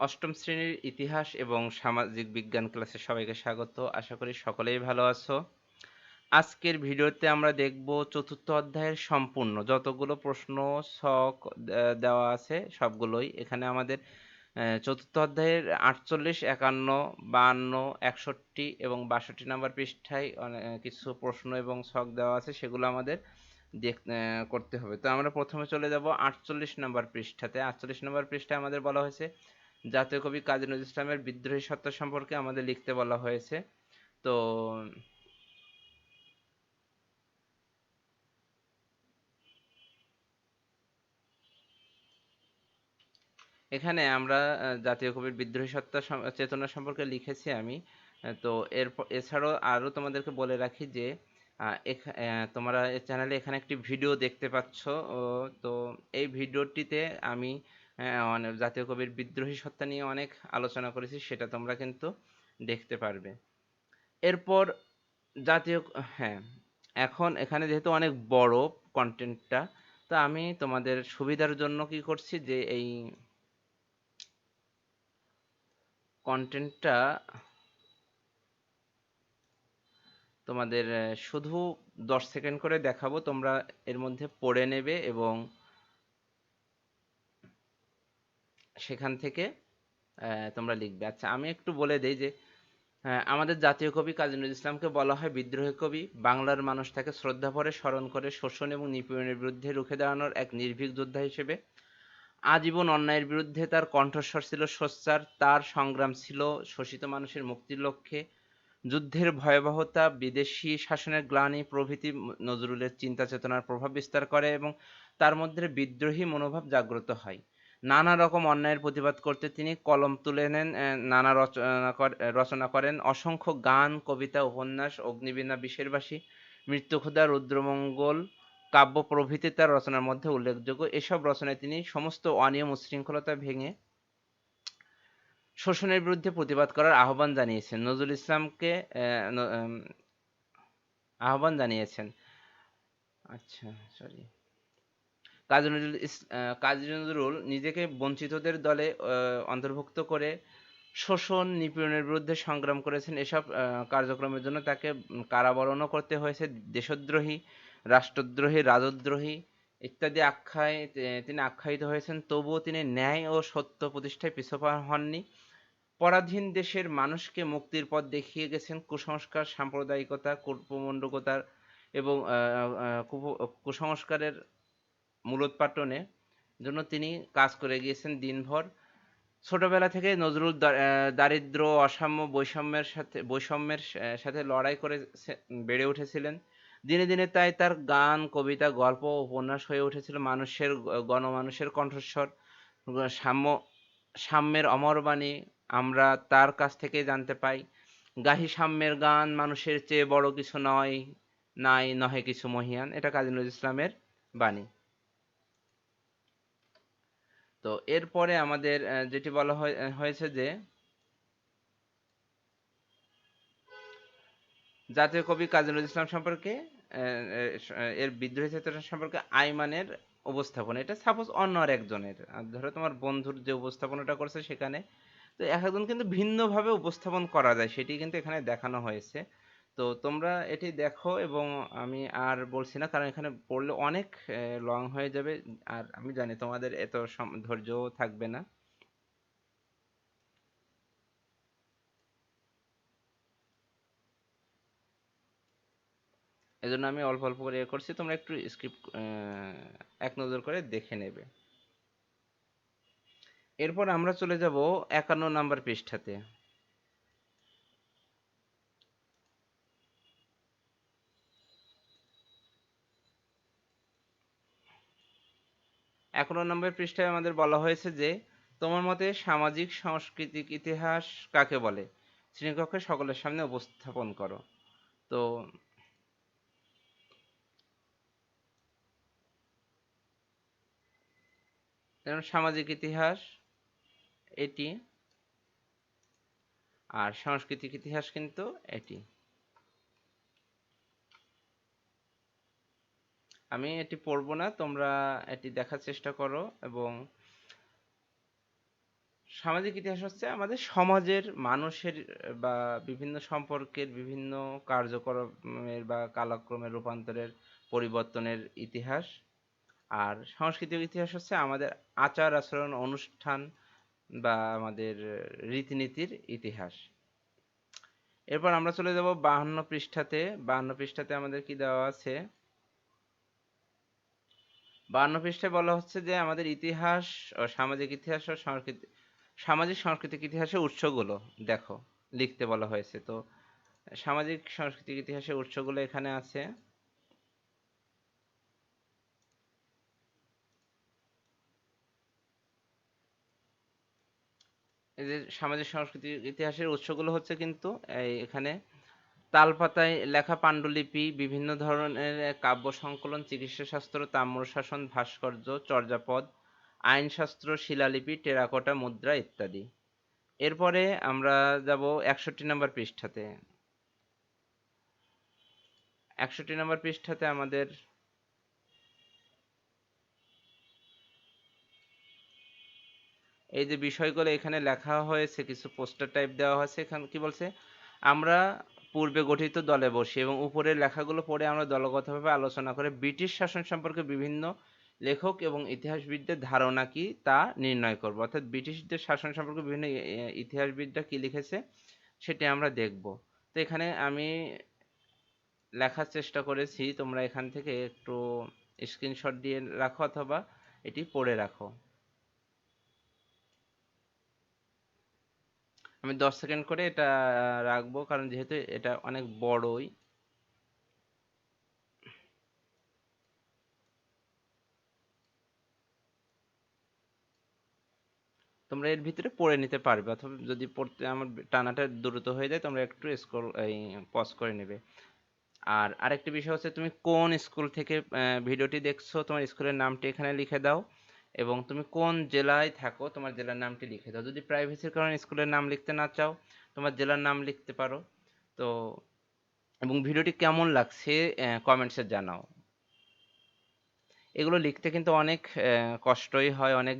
অষ্টম শ্রেণির ইতিহাস এবং সামাজিক বিজ্ঞান ক্লাসে সবাইকে স্বাগত। আশা করি সকলেই ভালো আছো। আজকের ভিডিওতে আমরা দেখব চতুর্থ অধ্যায়ের সম্পূর্ণ। যতগুলো প্রশ্ন, ছক দেওয়া আছে, সবগুলোই এখানে আমাদের চতুর্থ অধ্যায়ের আটচল্লিশ, একান্ন বাহান্ন একষট্টি এবং বাষট্টি নাম্বার পৃষ্ঠায় কিছু প্রশ্ন এবং ছক দেওয়া আছে, সেগুলো আমাদের দেখ করতে হবে। তো আমরা প্রথমে চলে যাব আটচল্লিশ নাম্বার পৃষ্ঠাতে। আটচল্লিশ নাম্বার পৃষ্ঠায় আমাদের বলা হয়েছে জাতীয় কবি কাজী নজরুল ইসলামের বিদ্রোহী সত্তা সম্পর্কে আমাদের লিখতে বলা হয়েছে। তো এখানে আমরা জাতীয় কবির বিদ্রোহী সত্তা চেতনা সম্পর্কে লিখেছি আমি। তো এর এছাড়াও আরও তোমাদেরকে বলে রাখি যে তোমরা চ্যানেলে এখানে একটি ভিডিও দেখতে পাচ্ছ। তো এই ভিডিওটিতে আমি জাতীয় কবির বিদ্রোহী সত্তা নিয়ে অনেক আলোচনা করেছি, সেটা তোমরা কিন্তু দেখতে পারবে। এরপর জাতীয় হ্যাঁ এখন এখানে যেহেতু অনেক বড় কন্টেন্টটা তো আমি তোমাদের সুবিধার জন্য কি করছি যে এই কন্টেন্টটা তোমাদের শুধু দশ সেকেন্ড করে দেখাবো, তোমরা এর মধ্যে পড়ে নেবে এবং সেখান থেকে তোমরা লিখবে। আচ্ছা আমি একটু বলে দেই যে আমাদের জাতীয় কবি কাজী নজরুল ইসলামকে বলা হয় বিদ্রোহী কবি। বাংলার মানুষ তাকে শ্রদ্ধা ভরে স্মরণ করে শোষণ এবং নিপীড়নের বিরুদ্ধে রুখে দাঁড়ানোর এক নির্ভীক যোদ্ধা হিসেবে। আজীবন অন্যায়ের বিরুদ্ধে তার কণ্ঠস্বর ছিল সোচ্চার, তার সংগ্রাম ছিল শোষিত মানুষের মুক্তির লক্ষ্যে। যুদ্ধের ভয়াবহতা, বিদেশি শাসনের গ্লানি প্রভৃতি নজরুলের চিন্তা চেতনার প্রভাব বিস্তার করে এবং তার মধ্যে বিদ্রোহী মনোভাব জাগ্রত হয়। নানা রকম অন্যায়ের প্রতিবাদ করতে তিনি কলম তুলে নেন নানা রচনা রচনা করেন। অসংখ্য গান, কবিতা, উপন্যাস, অগ্নিবীণা, বিশেরবাসী মৃত্যুক্ষুধা রুদ্রমঙ্গল কাব্য প্রভৃতি তার রচনার মধ্যে উল্লেখযোগ্য। এসব রচনায় তিনি সমস্ত অনিয়ম উশৃঙ্খলতা ভেঙে শোষণের বিরুদ্ধে প্রতিবাদ করার আহ্বান জানিয়েছেন। নজরুল ইসলামকে আহ্বান জানিয়েছেন। আচ্ছা সরি কাজী নজরুল কাজী নজরুল নিজেকে বঞ্চিতদের দলে অন্তর্ভুক্ত করে শোষণ, নিপীড়নের বিরুদ্ধে সংগ্রাম করেছেন। এসব কার্যক্রমের জন্য তাকে কারাবরণও করতে হয়েছে। দেশদ্রোহী, রাষ্ট্রদ্রোহী, রাজদ্রোহী ইত্যাদি আখ্যায় তিনি আখ্যায়িত হয়েছেন। তবুও তিনি ন্যায় ও সত্য প্রতিষ্ঠায় পিছপা হননি। পরাধীন দেশের মানুষকে মুক্তির পথ দেখিয়ে গেছেন। কুসংস্কার, সাম্প্রদায়িকতা, কূপমণ্ডকতার এবং কুসংস্কারের মূলোৎপাটনে জন্য তিনি কাজ করে গিয়েছেন দিনভর। ছোটবেলা থেকে নজরুল দারিদ্র অসাম্য, বৈষম্যের সাথে বৈষম্যের সাথে লড়াই করে বেড়ে উঠেছিলেন। দিনে দিনে তাই তার গান, কবিতা, গল্প উপন্যাস হয়ে উঠেছিল মানুষের গণমানুষের কণ্ঠস্বর। সাম্য সাম্যের অমরবাণী আমরা তার কাছ থেকে জানতে পাই। গাহি সাম্যের গান, মানুষের চেয়ে বড় কিছু নয় নাই নহে কিছু মহিয়ান। এটা কাজী নজরুল ইসলামের বাণী। তো এরপরে আমাদের যেটি বলা হয়েছে যে জাতীয় কবি কাজী নজরুল ইসলাম সম্পর্কে এর বিদ্রোহী চেতনা সম্পর্কে আইমানের উপস্থাপন। এটা সাপোজ অন্য আর একজনের ধরো তোমার বন্ধুর যে উপস্থাপনাটা করছে সেখানে। তো এক একজন কিন্তু ভিন্নভাবে উপস্থাপন করা যায়, সেটি কিন্তু এখানে দেখানো হয়েছে। তো তোমরা এটি দেখো এবং আমি আর বলছি না, কারণ এখানে পড়লে অনেক লং হয়ে যাবে। আর আমি জানি তোমাদের এত ধৈর্যও থাকবে না। এজন্য আমি অল্প অল্প করে করছি। তোমরা একটু স্ক্রিপ্ট এক নজর করে দেখে নেবে। এরপর আমরা চলে যাব একান্ন নাম্বার পৃষ্ঠাতে। একান্ন নম্বর পৃষ্ঠায় আমাদের বলা হয়েছে যে, তোমার মতে সামাজিক, সাংস্কৃতিক ইতিহাস কাকে বলে? শ্রেণীকক্ষে সকলের সামনে উপস্থাপন করো। তো সামাজিক ইতিহাস, এটি, আর সাংস্কৃতিক ইতিহাস কিন্তু এটি। আমি এটি পড়ব না, তোমরা এটি দেখার চেষ্টা করো এবং সামাজিক ইতিহাস হচ্ছে আমাদের সমাজের মানুষের, বা বিভিন্ন সম্পর্কের বিভিন্ন কার্যক্রমের বা কালক্রমের রূপান্তরের পরিবর্তনের ইতিহাস। আর সাংস্কৃতিক ইতিহাস হচ্ছে আমাদের আচার আচরণ, অনুষ্ঠান বা আমাদের রীতিনীতির ইতিহাস। এরপর আমরা চলে যাব বাহান্ন পৃষ্ঠাতে। বাহান্ন পৃষ্ঠাতে আমাদের কি দেওয়া আছে? বাহান্ন পৃষ্ঠায় বলা হচ্ছে যে আমাদের ইতিহাস ও সামাজিক ইতিহাস ও সংস্কৃতি, সামাজিক সাংস্কৃতিক ইতিহাসের উৎসগুলো, দেখো, লিখতে বলা হয়েছে। তো সামাজিক সাংস্কৃতিক ইতিহাসের উৎসগুলো এখানে আছে। এই যে সামাজিক সাংস্কৃতিক ইতিহাসের উৎসগুলো হচ্ছে কিন্তু এখানে তালপাতায় লেখা পাণ্ডুলিপি, বিভিন্ন ধরনের কাব্য সংকলন চিকিৎসা শাস্ত্র তাম্রশাসন, ভাস্কর্য, চর্যাপদ, আইনশাস্ত্র, শিলালিপি, টেরাকোটা, মুদ্রা ইত্যাদি। এরপরে আমরা যাব একষট্টি নম্বর পৃষ্ঠাতে। একষট্টি নম্বর পৃষ্ঠাতে আমাদের এই যে বিষয়গুলো এখানে লেখা হয়েছে, কিছু পোস্টার টাইপ দেওয়া হয়েছে, এখানে কি বলছে? আমরা পূর্বে গঠিত দলে বসি এবং উপরের লেখাগুলো পড়ে আমরা দলগতভাবে আলোচনা করে ব্রিটিশ শাসন সম্পর্কে বিভিন্ন লেখক এবং ইতিহাসবিদদের ধারণা কি তা নির্ণয় করব। অর্থাৎ ব্রিটিশদের শাসন সম্পর্কে বিভিন্ন ইতিহাসবিদরা কি লিখেছে সেটি আমরা দেখব। তো এখানে আমি লেখার চেষ্টা করেছি, তোমরা এখান থেকে একটু স্ক্রিনশট দিয়ে রাখো অথবা এটি পড়ে রাখো। আমি দশ সেকেন্ড করে এটা রাখব, কারণ যেহেতু এটা অনেক বড়ই। তোমরা এর ভিতরে পড়ে নিতে পারবে, অথবা যদি পড়তে আমার টানাটা দ্রুত হয়ে যায়, তোমরা একটু স্ক্রল এই পজ করে নেবে। আর আরেকটি বিষয় হচ্ছে, তুমি কোন স্কুল থেকে ভিডিওটি দেখছ, তোমার স্কুলের নামটি এখানে লিখে দাও। এবং তুমি কোন জেলায় থাকো, তোমার জেলার নামটি লিখে দাও। যদি প্রাইভেসির কারণে স্কুলের নাম লিখতে না চাও, তোমার জেলার নাম লিখতে পারো। তো, এবং ভিডিওটি কেমন লাগছে কমেন্টসে জানাও। এগুলো লিখতে কিন্তু অনেক কষ্টই হয়, অনেক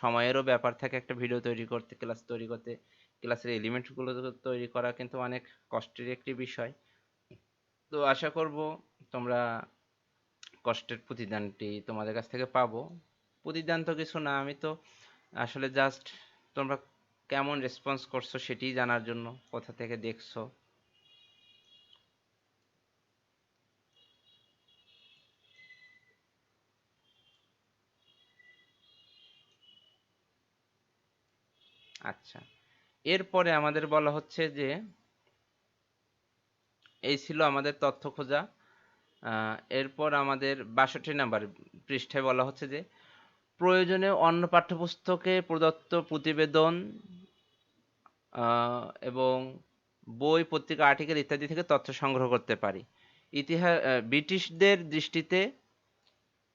সময়েরও ব্যাপার থাকে একটা ভিডিও তৈরি করতে ক্লাস তৈরি করতে। ক্লাসের এলিমেন্টগুলো তৈরি করা কিন্তু অনেক কষ্টের একটি বিষয়। তো আশা করব তোমরা কষ্টের প্রতিদানটি তোমাদের কাছ থেকে পাবো। প্রতিদান তো কিছু না, আমি তো আসলে জাস্ট তোমরা কেমন রেসপন্স করছ সেটি জানার জন্য কোথা থেকে দেখছ? আচ্ছা এরপরে আমাদের বলা হচ্ছে যে, এই ছিল আমাদের তথ্য খোঁজা। এরপর আমাদের বাষট্টি নাম্বার পৃষ্ঠায় বলা হচ্ছে যে প্রয়োজনে অন্য পাঠ্যপুস্তকে প্রদত্ত প্রতিবেদন এবং বই, পত্রিকা, আর্টিকেল ইত্যাদি থেকে তথ্য সংগ্রহ করতে পারি। ইতিহাস ব্রিটিশদের দৃষ্টিতে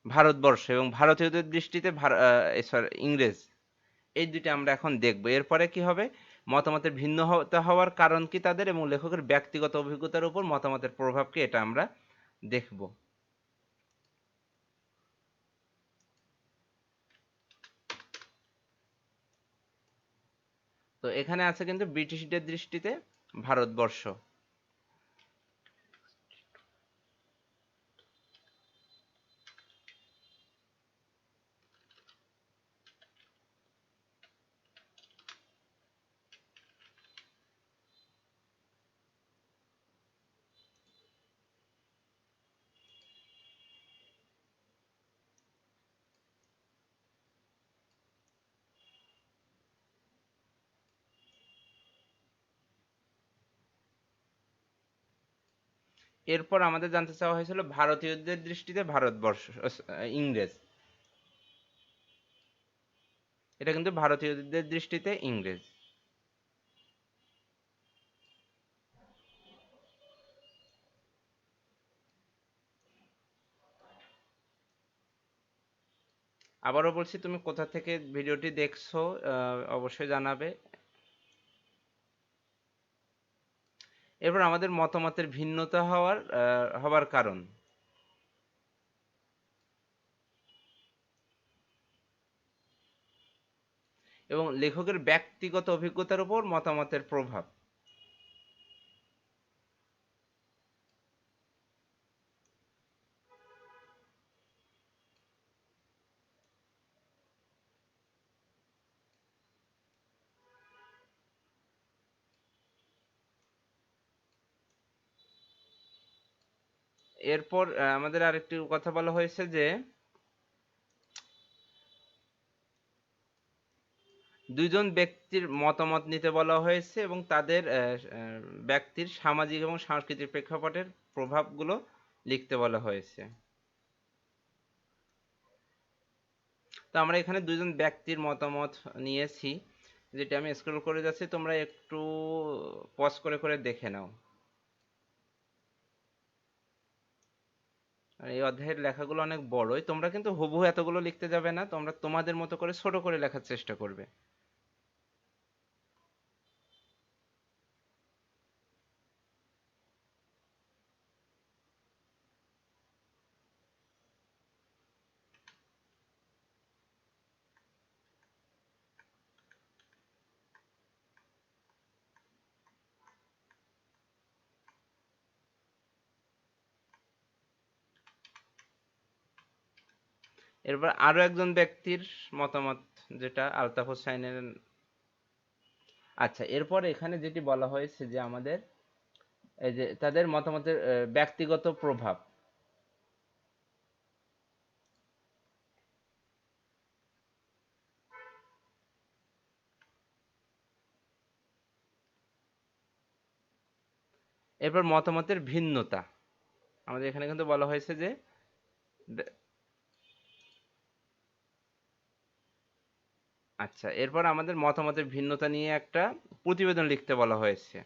ভারতবর্ষ এবং ভারতীয়দের দৃষ্টিতে সরি ইংরেজ। এই দুটি আমরা এখন দেখব। এরপরে কি হবে? মতামতের ভিন্ন হওয়ার কারণ কি তাদের এবং লেখকের ব্যক্তিগত অভিজ্ঞতার উপর মতামতের প্রভাবকে এটা আমরা দেখব। তো এখানে আছে কিন্তু ব্রিটিশদের দৃষ্টিতে ভারতবর্ষ। এরপর আমাদের জানতে চাওয়া হয়েছিল ভারতীয়দের দৃষ্টিতে ভারতবর্ষ ইংরেজ। এটা কিন্তু ভারতীয়দের দৃষ্টিতে ইংরেজ। আবারও বলছি, তুমি কোথা থেকে ভিডিওটি দেখছ অবশ্যই জানাবে। এরপর আমাদের মতামতের ভিন্নতা হওয়ার হবার কারণ। এবং লেখকের ব্যক্তিগত অভিজ্ঞতার উপর মতামতের প্রভাব। এরপর আমাদের আরেকটি কথা বলা হয়েছে যে, দুইজন ব্যক্তির মতামত নিতে বলা হয়েছে এবং তাদের ব্যক্তির সামাজিক এবং সাংস্কৃতিক প্রেক্ষাপটের প্রভাবগুলো লিখতে বলা হয়েছে। তো আমরা এখানে দুইজন ব্যক্তির মতামত নিয়েছি। যেটা আমি স্ক্রল করে যাচ্ছি, তোমরা একটু পজ করে করে দেখে নাও। এই অধ্যায়ের লেখাগুলো অনেক বড়ই, তোমরা কিন্তু হুবহু এতগুলো লিখতে যাবে না, তোমরা তোমাদের মতো করে ছোট করে লেখার চেষ্টা করবে। এরপর আরও একজন ব্যক্তির মতামত যেটা আলতাফ হোসাইনের আচ্ছা এরপর এখানে যেটি বলা হয়েছে যে আমাদের এই যে তাদের মতামতের ব্যক্তিগত প্রভাব। এরপর মতামতের ভিন্নতা। আমাদের এখানে কিন্তু বলা হয়েছে যে আচ্ছা এরপর আমাদের মতামতের ভিন্নতা নিয়ে একটা প্রতিবেদন লিখতে বলা হয়েছে।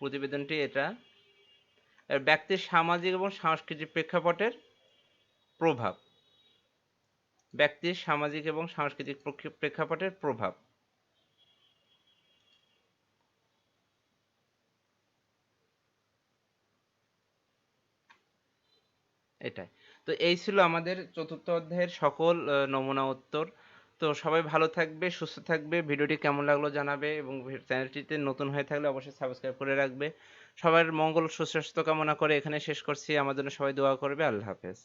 প্রতিবেদনটি এটা। ব্যক্তির সামাজিক এবং সাংস্কৃতিক প্রেক্ষাপটের প্রভাব। ব্যক্তির সামাজিক এবং সাংস্কৃতিক প্রক্ষে- প্রেক্ষাপটের প্রভাব। এটাই। তো এই ছিল আমাদের চতুর্থ অধ্যায়ের সকল নমুনা উত্তর। তো সবাই ভালো থাকবে, সুস্থ থাকবে। ভিডিওটি কেমন লাগল জানাবে এবং চ্যানেলটিতে নতুন হয়ে থাকলে অবশ্যই সাবস্ক্রাইব করে রাখবে। সবার মঙ্গল, সুস্বাস্থ্য কামনা করে এখানে শেষ করছি। আমার জন্য সবাই দোয়া করবে। আল্লাহ হাফেজ।